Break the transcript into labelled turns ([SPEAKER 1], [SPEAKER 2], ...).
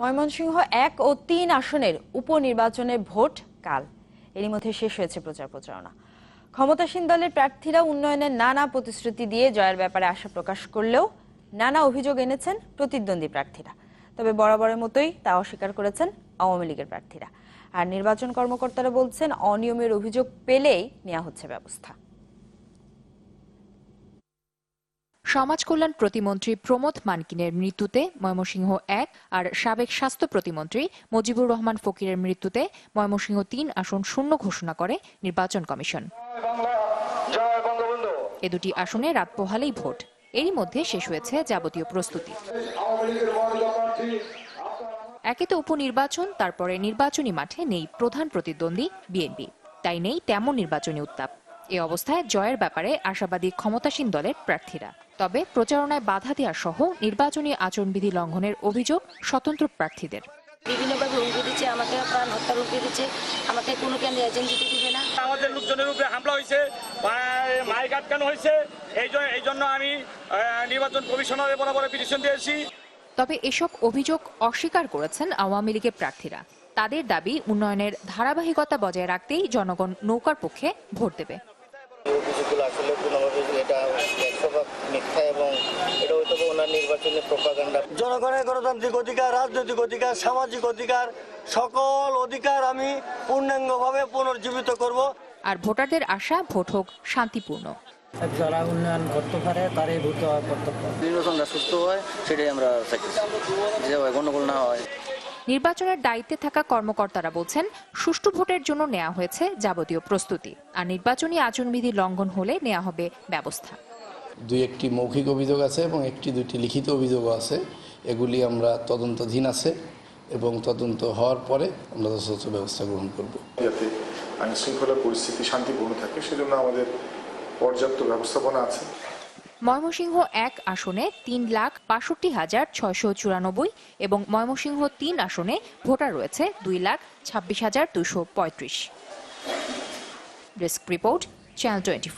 [SPEAKER 1] ময়মনসিংহ এক ও তিন আসনের উপনির্বাচনের ভোট কাল। এরই মধ্যে শেষ হয়েছে প্রচার প্রচারণা। ক্ষমতাসীন দলের প্রার্থীরা উন্নয়নের নানা প্রতিশ্রুতি দিয়ে জয়ের ব্যাপারে আশা প্রকাশ করলেও নানা অভিযোগ এনেছেন প্রতিদ্বন্দ্বী প্রার্থীরা। তবে বরাবরের মতোই তা অস্বীকার করেছেন আওয়ামী লীগের প্রার্থীরা। আর নির্বাচন কর্মকর্তারা বলছেন, অনিয়মের অভিযোগ পেলেই নেওয়া হচ্ছে ব্যবস্থা।
[SPEAKER 2] সমাজ কল্যাণ প্রতিমন্ত্রী প্রমোদ মানকিনের মৃত্যুতে ময়মনসিংহ এক আর সাবেক স্বাস্থ্য প্রতিমন্ত্রী মজিবুর রহমান ফকিরের মৃত্যুতে ময়মনসিংহ তিন আসন শূন্য ঘোষণা করে নির্বাচন কমিশন। এ দুটি আসনে রাত পোহালেই ভোট। এরই মধ্যে শেষ হয়েছে যাবতীয় প্রস্তুতি। একে তো উপনির্বাচন তারপরে নির্বাচনী মাঠে নেই প্রধান প্রতিদ্বন্দ্বী বিএনপি। তাই নেই তেমন নির্বাচনী উত্তাপ। এ অবস্থায় জয়ের ব্যাপারে আশাবাদী ক্ষমতাসীন দলের প্রার্থীরা। তবে প্রচারণায় বাধা দেওয়া সহ নির্বাচনী আচরণবিধি লঙ্ঘনের অভিযোগ স্বতন্ত্র প্রার্থীদের।
[SPEAKER 3] বিভিন্নভাবে হুমকি দিচ্ছে আমাকে প্রাণ হত্যার হুমকি দিচ্ছে আমাকে কোনো কেন এজেন্ট দিতে দিবে না।
[SPEAKER 4] আমাদের লোকজনের উপরে হামলা হয়েছে মাইক আটকানো হয়েছে এই জন্য এই জন্য আমি নির্বাচন কমিশনারের বরাবর পিটিশন দিয়েছি।
[SPEAKER 2] তবে এসব অভিযোগ অস্বীকার করেছেন আওয়ামী লীগের প্রার্থীরা। তাদের দাবি উন্নয়নের ধারাবাহিকতা বজায় রাখতেই জনগণ নৌকার পক্ষে ভোট দেবে।
[SPEAKER 5] আসলে কোনোভাবে এটা একশো ভাগ মিথ্যা এবং এটা হয়তো ওনার নির্বাচনী প্রপাগান্ডা।
[SPEAKER 6] জনগণের গণতান্ত্রিক অধিকার রাজনৈতিক অধিকার সামাজিক অধিকার সকল অধিকার আমি পূর্ণাঙ্গভাবে পুনর্জীবিত করব।
[SPEAKER 2] আর ভোটারদের আশা ভোট হোক শান্তিপূর্ণ।
[SPEAKER 7] যারা উন্নয়ন করতে পারে তারই ভোট দেওয়ার কর্তব্য।
[SPEAKER 5] নির্বাচনটা সুস্থ হয় সেটাই আমরা চাইতেছি। যে হয় গণ্ডগোল না হয়।
[SPEAKER 2] নির্বাচনের দায়িত্বে থাকা কর্মকর্তারা বলছেন সুষ্ঠু ভোটের জন্য নেওয়া হয়েছে যাবতীয় প্রস্তুতি। আর নির্বাচনী আচরণবিধি লঙ্ঘন হলে নেওয়া হবে ব্যবস্থা।
[SPEAKER 8] দুই একটি মৌখিক অভিযোগ আছে এবং একটি দুইটি লিখিত অভিযোগও আছে। এগুলি আমরা তদন্তাধীন আছে এবং তদন্ত হওয়ার পরে আমরা যথাযথ ব্যবস্থা গ্রহণ করব।
[SPEAKER 9] যাতে আইন শৃঙ্খলা পরিস্থিতি শান্তিপূর্ণ থাকে সেজন্য আমাদের পর্যাপ্ত ব্যবস্থাপনা আছে।
[SPEAKER 2] ময়মনসিংহ এক আসনে তিন লাখ বাষট্টি হাজার ছয়শো চুরানব্বই এবং ময়মনসিংহ তিন আসনে ভোটার রয়েছে দুই লাখ ছাব্বিশ হাজার দুশো পঁয়ত্রিশ। Desk report, channel twenty